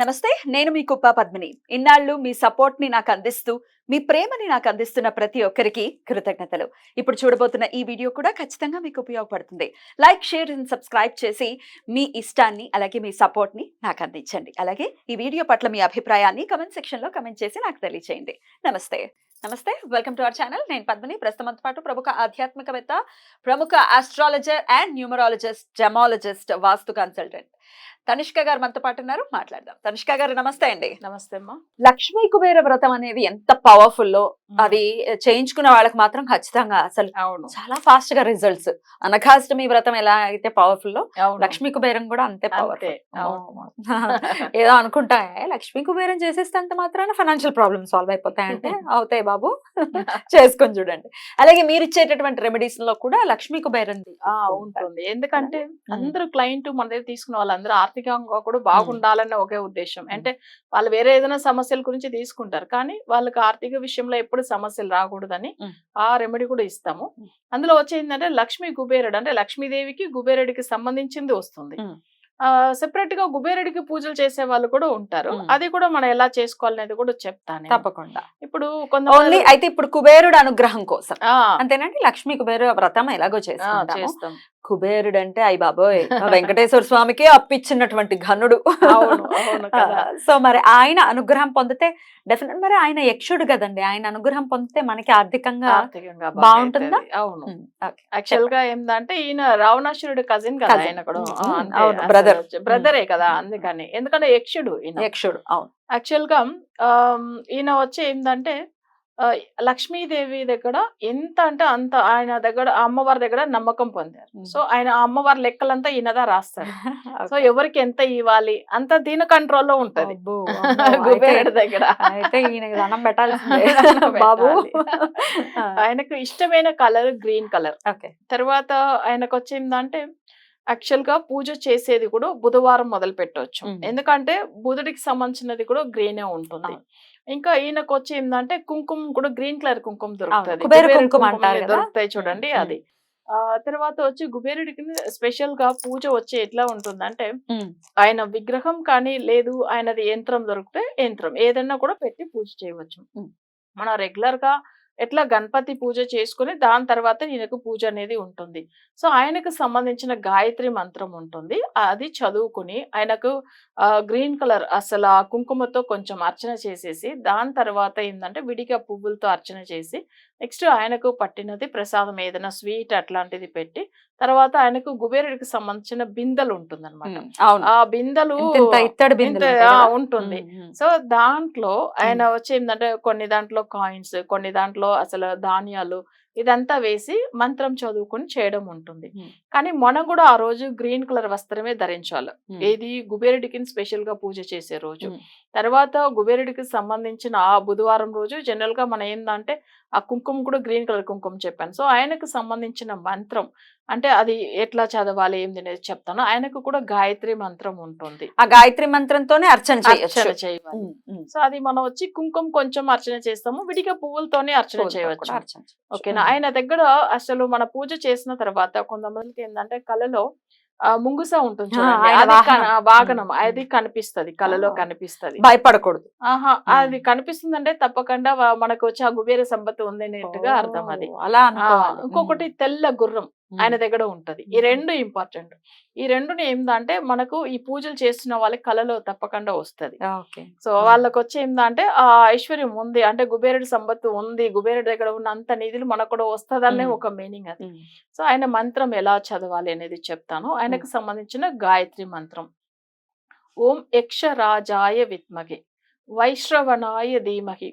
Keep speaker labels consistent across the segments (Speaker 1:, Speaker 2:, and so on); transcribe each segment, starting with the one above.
Speaker 1: నమస్తే నేను మీ కుప్ప పద్మిని. ఇన్నాళ్ళు మీ సపోర్ట్ని నాకు అందిస్తూ మీ ప్రేమని నాకు అందిస్తున్న ప్రతి ఒక్కరికి కృతజ్ఞతలు. ఇప్పుడు చూడబోతున్న ఈ వీడియో కూడా ఖచ్చితంగా మీకు ఉపయోగపడుతుంది. లైక్ షేర్ అండ్ సబ్స్క్రైబ్ చేసి మీ ఇష్టాన్ని అలాగే మీ సపోర్ట్ని నాకు అందించండి అలాగే ఈ వీడియో పట్ల మీ అభిప్రాయాన్ని కమెంట్ సెక్షన్లో కమెంట్ చేసి నాకు తెలియచేయండి. నమస్తే. నమస్తే వెల్కమ్ టు అవర్ ఛానల్. నేను పద్మిని. ప్రస్తుతంతో పాటు ప్రముఖ ఆధ్యాత్మికవేత్త ప్రముఖ astrologer and numerologist gemologist vastu consultant Tanishka garu మనతో పాటు ఉన్నారు. మాట్లాడదాం. తనిష్క గారు నమస్తే అండి.
Speaker 2: నమస్తే అమ్మా.
Speaker 1: లక్ష్మీ కుబేర వ్రతం అనేది ఎంత పవర్ఫుల్ అది చేయించుకున్న వాళ్ళకి మాత్రం ఖచ్చితంగా అసలు
Speaker 2: అవును.
Speaker 1: చాలా ఫాస్ట్గా రిజల్ట్స్ అనఘాష్టమి వ్రతం ఎలా అయితే
Speaker 2: పవర్ఫుల్లో.
Speaker 1: లక్ష్మీ కుబేరం కూడా అంతే
Speaker 2: అవును.
Speaker 1: ఏదో అనుకుంటా "ఏ, లక్ష్మీ కుబేరం చేసేస్తే అంత మాత్రాన ఫైనాన్షియల్ ప్రాబ్లమ్స్ సాల్వ్ అయిపోతాయంటే అవుతాయి బాబు. చేసుకొని చూడండి. అలాగే మీరు ఇచ్చేటటువంటి రెమెడీస్లో కూడా లక్ష్మీ కుబేరం
Speaker 2: ఆ, ఉంటుంది. ఎందుకంటే అందరూ క్లయింట్ మన దగ్గర తీసుకున్న వాళ్ళందరూ ఆర్థికంగా కూడా బాగుండాలన్న ఒకే ఉద్దేశం. అంటే వాళ్ళు వేరే ఏదైనా సమస్యల గురించి తీసుకుంటారు. కానీ వాళ్ళకి ఆర్థిక విషయంలో ఎప్పుడు సమస్యలు రాకూడదని. ఆ రెమెడీ కూడా ఇస్తాము. అందులో వచ్చే ఏంటంటే లక్ష్మీ కుబేరుడు. అంటే లక్ష్మీదేవికి కుబేరుడికి సంబంధించింది వస్తుంది. సెపరేట్గా కుబేరుడికి పూజలు చేసే వాళ్ళు కూడా ఉంటారు. అది కూడా మనం ఎలా చేసుకోవాలనేది కూడా చెప్తాను.
Speaker 1: తప్పకుండా.
Speaker 2: ఇప్పుడు
Speaker 1: ఓన్లీ
Speaker 2: కొంతమంది
Speaker 1: అయితే ఇప్పుడు కుబేరుడు అనుగ్రహం కోసం. అంతేనండి? లక్ష్మీ కుబేరు వ్రతం ఎలాగో
Speaker 2: చేస్తాం
Speaker 1: కుబేరుడు అంటే అయ్యి బాబోయ్ వెంకటేశ్వర స్వామికి అప్పిచ్చినటువంటి ఘనుడు. సో మరి ఆయన అనుగ్రహం పొందితే డెఫినెట్ మరి ఆయన యక్షుడు కదండి. ఆయన అనుగ్రహం పొందితే మనకి ఆర్థికంగా బాగుంటుందా?
Speaker 2: అవును. యాక్చువల్గా ఏంటంటే ఈయన రావణాసురుడు కజిన్ కదా. ఆయన కూడా.
Speaker 1: brother.
Speaker 2: బ్రదరే కదా అందుకని. ఎందుకంటే యక్షుడు
Speaker 1: యక్షుడు అవును.
Speaker 2: యాక్చువల్గా ఈయన వచ్చి ఏంటంటే లక్ష్మీదేవి దగ్గర ఎంత అంటే అంత ఆయన దగ్గర అమ్మవారి దగ్గర నమ్మకం పొందారు. సో ఆయన అమ్మవారి లెక్కలంతా ఈయనదా రాస్తాడు సో. ఎవరికి ఎంత ఇవ్వాలి? అంత దీని కంట్రోల్లో ఉంటది. దగ్గర.
Speaker 1: అయితే పెట్టాల్సిందే. బాబు.
Speaker 2: ఆయనకు ఇష్టమైన కలర్ గ్రీన్ కలర్.
Speaker 1: ఓకే.
Speaker 2: తర్వాత ఆయనకు వచ్చిందంటే యాక్చువల్గా పూజ చేసేది కూడా బుధవారం మొదలు పెట్టవచ్చు. ఎందుకంటే బుధుడికి సంబంధించినది కూడా గ్రీనే ఉంటుంది. ఇంకా ఈయనకు వచ్చి ఏంటంటే కుంకుమ కూడా గ్రీన్ కలర్ కుంకుమ దొరుకుతుంది? దొరుకుతాయి చూడండి. అది ఆ తర్వాత వచ్చి కుబేరుడికి స్పెషల్గా పూజ వచ్చి ఎట్లా ఉంటుందంటే ఆయన విగ్రహం కానీ లేదు ఆయనది యంత్రం దొరికితే యంత్రం ఏదైనా కూడా పెట్టి పూజ చేయవచ్చు. మనం రెగ్యులర్గా ఎట్లా గణపతి పూజ చేసుకుని దాని తర్వాత ఈయనకు పూజ అనేది ఉంటుంది. సో ఆయనకు సంబంధించిన గాయత్రి మంత్రం ఉంటుంది. అది చదువుకుని ఆయనకు గ్రీన్ కలర్ అసలు ఆ కుంకుమతో కొంచెం అర్చన చేసేసి దాని తర్వాత ఏంటంటే విడిగా పువ్వులతో అర్చన చేసి నెక్స్ట్ ఆయనకు పట్టినది ప్రసాదం ఏదైనా స్వీట్ అట్లాంటిది పెట్టి తర్వాత ఆయనకు కుబేరుడికి సంబంధించిన బిందెలు ఉంటుందన్నమాట.
Speaker 1: ఉమ్, అవును.
Speaker 2: ఆ బిందెలు? ఉంటుంది. సో దాంట్లో ఆయన వచ్చి ఏంటంటే కొన్ని దాంట్లో కాయిన్స్ కొన్ని దాంట్లో అసలు ధాన్యాలు ఇదంతా వేసి మంత్రం చదువుకొని చేయడం ఉంటుంది. కానీ మనం కూడా ఆ రోజు గ్రీన్ కలర్ వస్త్రమే ధరించాలి ఏది కుబేరుడికి స్పెషల్గా పూజ చేసే రోజు. తర్వాత కుబేరుడికి సంబంధించిన ఆ బుధవారం రోజు జనరల్గా మనం ఏందంటే ఆ కుంకుమ కూడా గ్రీన్ కలర్ కుంకుమ చెప్పాను. సో ఆయనకు సంబంధించిన మంత్రం అంటే అది ఎట్లా చదవాలి ఏంది అనేది చెప్తాను. ఆయనకు కూడా గాయత్రి మంత్రం ఉంటుంది.
Speaker 1: ఆ గాయత్రి మంత్రంతోనే అర్చన
Speaker 2: అర్చన చేయాలి.
Speaker 1: ఉమ్.
Speaker 2: సో అది మనం వచ్చి కుంకుమ కొంచెం అర్చన చేస్తాము. విడిగా పువ్వులతోనే అర్చన చేయవచ్చు. ఓకేనా? ఆయన దగ్గర అసలు మన పూజ చేసిన తర్వాత కొంతమందికి ఏంటంటే కళలో ముంగుస ఉంటుంది చూడండి. అది
Speaker 1: వాహనం.
Speaker 2: అది కనిపిస్తది కళలో. కనిపిస్తది.
Speaker 1: భయపడకూడదు.
Speaker 2: ఆహా. అది కనిపిస్తుందంటే తప్పకుండా మనకు వచ్చి ఆ కుబేర సంపత్తి ఉందనేట్టుగా అర్థం అది.
Speaker 1: అలా
Speaker 2: ఇంకొకటి తెల్ల గుర్రం. ఆయన దగ్గర ఉంటది. ఈ. రెండు ఇంపార్టెంట్. ఈ రెండుని ఏందంటే మనకు ఈ పూజలు చేస్తున్న వాళ్ళకి కళలో తప్పకుండా వస్తది. సో. వాళ్ళకి వచ్చి ఏంటంటే ఆ ఐశ్వర్యం ఉంది అంటే కుబేరుడి సంపత్తు ఉంది కుబేరుడి దగ్గర ఉన్న అంత నిధులు మనకు కూడా వస్తుందనే
Speaker 1: ఉమ్.
Speaker 2: ఒక మీనింగ్ అది. సో ఆయన మంత్రం ఎలా చదవాలి అనేది చెప్తాను. ఆయనకు సంబంధించిన గాయత్రి మంత్రం. ఓం యక్షరాజాయ విద్మహి వైశ్రవణాయ ధీమహి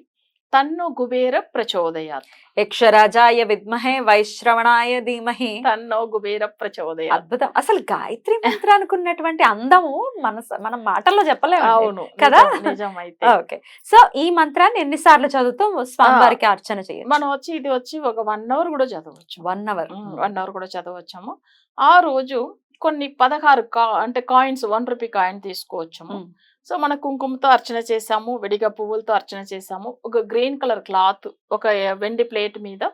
Speaker 2: తన్ను కుబేర ప్రచోదయాత్.
Speaker 1: యక్షరాజాయ విద్మహే వైశ్రవణాయ ధీమహి.
Speaker 2: తన్నో కుబేర ప్రచోదయాత్.
Speaker 1: అద్భుతం. అసలు గాయత్రి మంత్రానికి ఉన్నటువంటి అందము మన మనం మాటల్లో చెప్పలేము
Speaker 2: అవును
Speaker 1: కదా?
Speaker 2: నిజమైతే.
Speaker 1: ఓకే. సో ఈ మంత్రాన్ని ఎన్నిసార్లు చదువుతూ స్వామివారికి అర్చన చేయొచ్చు?
Speaker 2: మనం వచ్చి ఇది వచ్చి ఒక వన్ అవర్ కూడా చదవచ్చు.
Speaker 1: One hour.
Speaker 2: వన్ అవర్ కూడా చదవచ్చాము. ఆ రోజు కొన్ని పదహారు కా అంటే కాయిన్స్ వన్ రూపీ కాయిన్ తీసుకోవచ్చాము. సో మన కుంకుమతో అర్చన చేసాము విడిగా పువ్వులతో అర్చన చేసాము ఒక గ్రీన్ కలర్ క్లాత్ ఒక వెండి ప్లేట్ మీద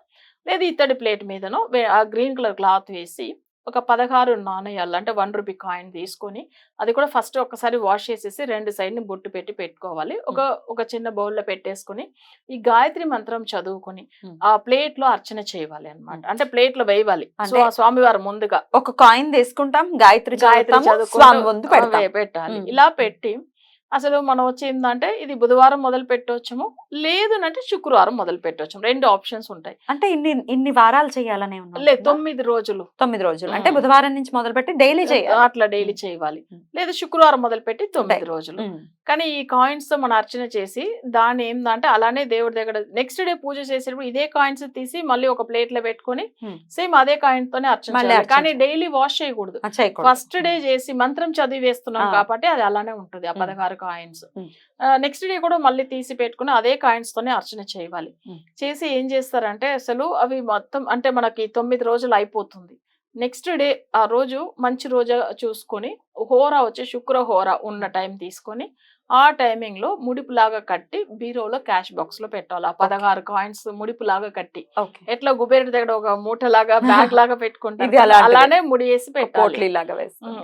Speaker 2: లేదా ఇత్తడి ప్లేట్ మీదనో ఆ గ్రీన్ కలర్ క్లాత్ వేసి ఒక పదహారు నాణయాలు అంటే వన్ రూపీ కాయిన్ తీసుకొని అది కూడా ఫస్ట్ ఒకసారి వాష్ చేసేసి రెండు సైడ్ని బొట్టు పెట్టి పెట్టుకోవాలి. ఒక ఒక చిన్న బౌల్లో పెట్టేసుకొని ఈ గాయత్రి మంత్రం చదువుకొని. ఆ ప్లేట్లో అర్చన చేయాలి అన్నమాట. అంటే ప్లేట్లో వేయాలి. సో
Speaker 1: అంటే-
Speaker 2: ఆ స్వామివారు ముందుగా
Speaker 1: ఒక కాయిన్ తీసుకుంటాం గాయత్రి
Speaker 2: గాయత్రి వే- పెట్టాలి. ఇలా పెట్టి అసలు మనం వచ్చిందంటే ఇది బుధవారం మొదలు పెట్టవచ్చము లేదు అంటే శుక్రవారం మొదలు పెట్టవచ్చు రెండు ఆప్షన్స్ ఉంటాయి
Speaker 1: అంటే ఇన్ని ఇన్ని వారాలు చేయాలనే
Speaker 2: లేదు? తొమ్మిది రోజులు
Speaker 1: తొమ్మిది రోజులు అంటే. బుధవారం నుంచి మొదలు పెట్టి డైలీ చేయాలి
Speaker 2: అట్లా డైలీ చేయాలి. లేదు శుక్రవారం మొదలు పెట్టి తొమ్మిది. రోజులు. కానీ ఈ కాయిన్స్తో మనం అర్చన చేసి దాన్ని ఏందంటే అలానే దేవుడి దగ్గర నెక్స్ట్ డే పూజ చేసేటప్పుడు ఇదే కాయిన్స్ తీసి మళ్ళీ ఒక ప్లేట్లో పెట్టుకొని. సేమ్ అదే కాయిన్ తోనే అర్చన కానీ. డైలీ వాష్ చేయకూడదు. ఫస్ట్ డే చేసి మంత్రం చదివి వేస్తున్నాం. కాబట్టి అది అలానే ఉంటుంది ఆ. పదహారు కాయిన్స్. నెక్స్ట్ డే కూడా మళ్ళీ తీసి పెట్టుకుని అదే కాయిన్స్ తోనే అర్చన చేయాలి
Speaker 1: ఉమ్.
Speaker 2: చేసి ఏం చేస్తారంటే అసలు అవి మొత్తం అంటే మనకి తొమ్మిది రోజులు అయిపోతుంది నెక్స్ట్ డే ఆ రోజు మంచి రోజు చూసుకొని హోరా వచ్చి శుక్ర హోరా ఉన్న టైం తీసుకొని ఆ టైమింగ్లో ముడిపు లాగా కట్టి బీరోలో క్యాష్ బాక్స్లో పెట్టాలి. ఆ పదహారు కాయిన్స్ ముడిపు లాగా కట్టి ఎట్లా కుబేరుడి దగ్గర ఒక మూట లాగా బ్యాగ్ లాగా
Speaker 1: అలాంటిదే.
Speaker 2: అలానే ముడి వేసి పెట్టాలి.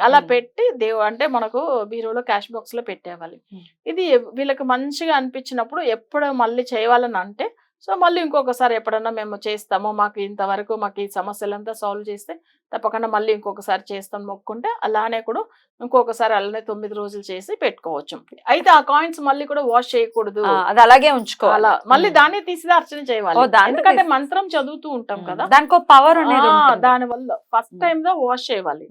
Speaker 2: అలా. పెట్టి దేవు అంటే మనకు బీరోలో క్యాష్ బాక్స్లో పెట్టేవాలి. ఇది వీళ్ళకి మంచిగా అనిపించినప్పుడు ఎప్పుడు మళ్ళీ చేయాలని అంటే సో మళ్ళీ ఇంకొకసారి ఎప్పుడన్నా మేము చేస్తాము మాకు ఇంతవరకు మాకు ఈ సమస్యలంతా సాల్వ్ చేస్తే తప్పకుండా మళ్ళీ ఇంకొకసారి చేస్తాం మొక్కుంటే అలానే కూడా ఇంకొకసారి అలానే తొమ్మిది రోజులు చేసి పెట్టుకోవచ్చు అయితే ఆ కాయిన్స్ మళ్ళీ కూడా వాష్ చేయకూడదు
Speaker 1: అది అలాగే ఉంచుకోవాలి
Speaker 2: మళ్ళీ. దాన్ని తీసి అర్చన చేయాలి ఎందుకంటే మంత్రం చదువుతూ ఉంటాం కదా
Speaker 1: దానికి పవర్.
Speaker 2: దాని వల్ల ఫస్ట్. టైం గా వాష్ చేయాలి.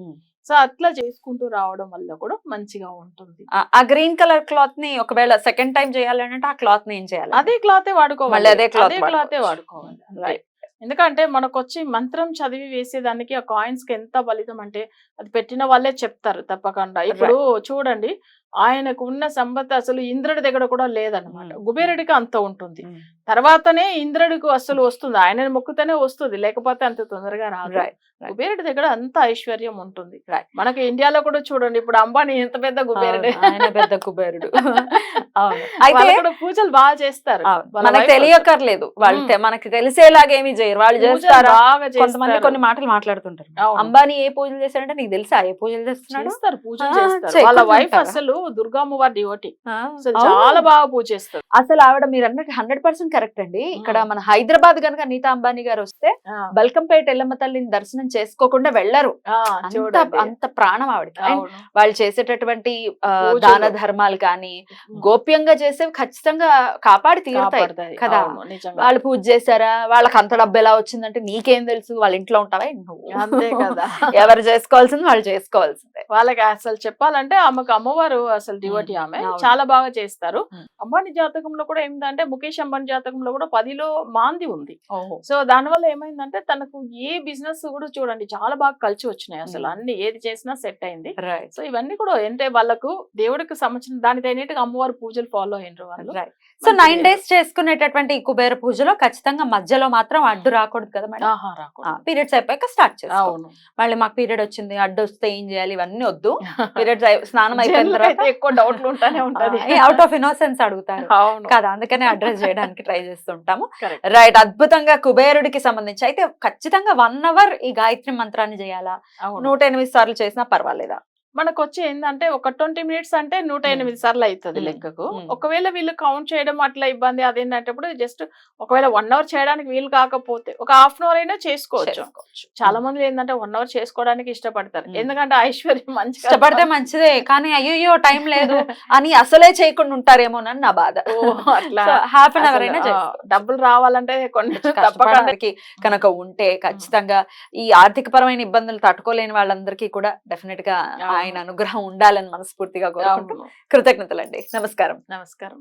Speaker 2: సో అట్లా చేసుకుంటూ రావడం వల్ల కూడా మంచిగా ఉంటుంది
Speaker 1: ఆ, గ్రీన్ కలర్ క్లాత్ని ఒకవేళ సెకండ్ టైం చేయాలంటే ఆ క్లాత్ని ఏం చేయాలి
Speaker 2: అదే క్లాతే వాడుకోవాలి
Speaker 1: అదే
Speaker 2: క్లాతే. వాడుకోవాలి.
Speaker 1: Right.
Speaker 2: ఎందుకంటే మనకు వచ్చి మంత్రం చదివి వేసేదానికి ఆ కాయిన్స్కి ఎంత ఫలితం అంటే అది పెట్టిన వాళ్ళే చెప్తారు తప్పకుండా ఇప్పుడు చూడండి ఆయనకు ఉన్న సంపద అసలు ఇంద్రుడి దగ్గర కూడా లేదన్నమాట.
Speaker 1: Hmm.
Speaker 2: కుబేరుడికి అంత ఉంటుంది. తర్వాతనే ఇంద్రుడికి అసలు వస్తుంది. ఆయన మొక్కుతేనే వస్తుంది. లేకపోతే అంత తొందరగా రాదు. కుబేరుడి దగ్గర అంత ఐశ్వర్యం ఉంటుంది. మనకి ఇండియాలో కూడా చూడండి. ఇప్పుడు అంబానీ ఎంత పెద్ద కుబేరుడే.
Speaker 1: పెద్ద కుబేరుడు. అయితే
Speaker 2: పూజలు బాగా చేస్తారు.
Speaker 1: మనకు తెలియకర్లేదు వాళ్ళు మనకి తెలిసేలాగా ఏమీ చేయరు. వాళ్ళు చేస్తారా? కొంతమంది. కొన్ని మాటలు మాట్లాడుతుంటారు. అంబానీ ఏ పూజలు చేశాడంటే నీకు తెలుసా? ఏ పూజలు చేస్తున్నాడు?
Speaker 2: చేస్తారు. పూజలు చేస్తారు. వాళ్ళ వైఫ్? అసలు దుర్గామ్మవారి డివోటి. చాలా బాగా పూజ చేస్తారు.
Speaker 1: అసలు ఆవిడ మీరు అన్నట్టు హండ్రెడ్ పర్సెంట్ కరెక్ట్ అండి. ఇక్కడ. మన హైదరాబాద్ కనుక నీతా అంబానీ గారు వస్తే బల్కంపేట ఎల్లమ్మ తల్లిని దర్శనం చేసుకోకుండా వెళ్ళరు. అంత ప్రాణం ఆవిడకి. వాళ్ళు చేసేటటువంటి. దాన ధర్మాలు కానీ గోప్యంగా చేసేవి ఖచ్చితంగా కాపాడి తీరుతాయి. కదా. వాళ్ళు పూజ చేశారా? వాళ్ళకి అంత డబ్బు ఎలా వచ్చిందంటే నీకేం తెలుసు? వాళ్ళ ఇంట్లో ఉంటావా? నువ్వు?
Speaker 2: అంతే కదా.
Speaker 1: ఎవరు చేసుకోవాల్సింది వాళ్ళు చేసుకోవాల్సిందే.
Speaker 2: వాళ్ళకి అసలు చెప్పాలంటే ఆమెకు అమ్మవారు అసలు డివోటి ఆమె. చాలా బాగా చేస్తారు. అంబానీ జాతకంలో కూడా ఏంటంటే ముఖేష్ అంబానీ జాతకంలో కూడా పదిలో మాంది ఉంది. సో దానివల్ల ఏమైందంటే తనకు ఏ బిజినెస్ కూడా చూడండి చాలా బాగా కలిసి వచ్చినాయి అసలు. అన్ని ఏది చేసినా సెట్ అయింది. సో ఇవన్నీ కూడా అంటే వాళ్ళకు దేవుడికి సంబంధించిన దానికి తగినట్టుగా అమ్మవారి పూజలు ఫాలో అయినరు వాళ్ళు.
Speaker 1: సో నైన్ డేస్ చేసుకునేటటువంటి కుబేర పూజలో ఖచ్చితంగా మధ్యలో మాత్రం అడ్డు రాకూడదు కదా మేడం. పీరియడ్స్ అయిపోయాక స్టార్ట్ చేస్తాం మళ్ళీ మాకు పీరియడ్ వచ్చింది అడ్డు వస్తే ఏం చేయాలి ఇవన్నీ వద్దు. పీరియడ్స్ స్నానం అయిపోయిన తర్వాత
Speaker 2: అయితే ఎక్కువ డౌట్లు ఉంటానే ఉంటది
Speaker 1: అవుట్ ఆఫ్ ఇన్నోసెన్స్ అడుగుతారు. కదా అందుకనే అడ్రస్ చేయడానికి ట్రై చేస్తుంటాము. రైట్ అద్భుతంగా కుబేరుడికి సంబంధించి అయితే ఖచ్చితంగా వన్ అవర్ ఈ గాయత్రి మంత్రాన్ని చేయాలా? నూట ఎనిమిది సార్లు చేసినా పర్వాలేదా?
Speaker 2: మనకు వచ్చి ఏంటంటే ఒక ట్వంటీ మినిట్స్ అంటే నూట. ఎనిమిది సార్లు అవుతుంది. లెక్కకు. ఒకవేళ వీళ్ళు కౌంట్ చేయడం అట్లా ఇబ్బంది అదేంటంటే జస్ట్ ఒకవేళ వన్ అవర్ చేయడానికి వీలు కాకపోతే ఒక హాఫ్ అన్ అవర్ అయినా చేసుకోవచ్చు. చాలా మంది ఏంటంటే వన్ అవర్ చేసుకోవడానికి ఇష్టపడతారు. ఎందుకంటే ఐశ్వర్యం మంచిగా
Speaker 1: ఇష్టపడితే మంచిదే కానీ అయ్యో టైం లేదు అని అసలే చేయకుండా ఉంటారేమోనని నా బాధ
Speaker 2: అట్లా
Speaker 1: హాఫ్ అన్ అవర్ అయినా.
Speaker 2: డబ్బులు రావాలంటే కొన్ని
Speaker 1: కనుక ఉంటే ఖచ్చితంగా ఈ ఆర్థిక పరమైన ఇబ్బందులు తట్టుకోలేని వాళ్ళందరికీ కూడా
Speaker 2: డెఫినెట్గా.
Speaker 1: ఆయన అనుగ్రహం ఉండాలని మనస్ఫూర్తిగా కోరుకుంటూ. కృతజ్ఞతలండి. నమస్కారం.
Speaker 2: నమస్కారం.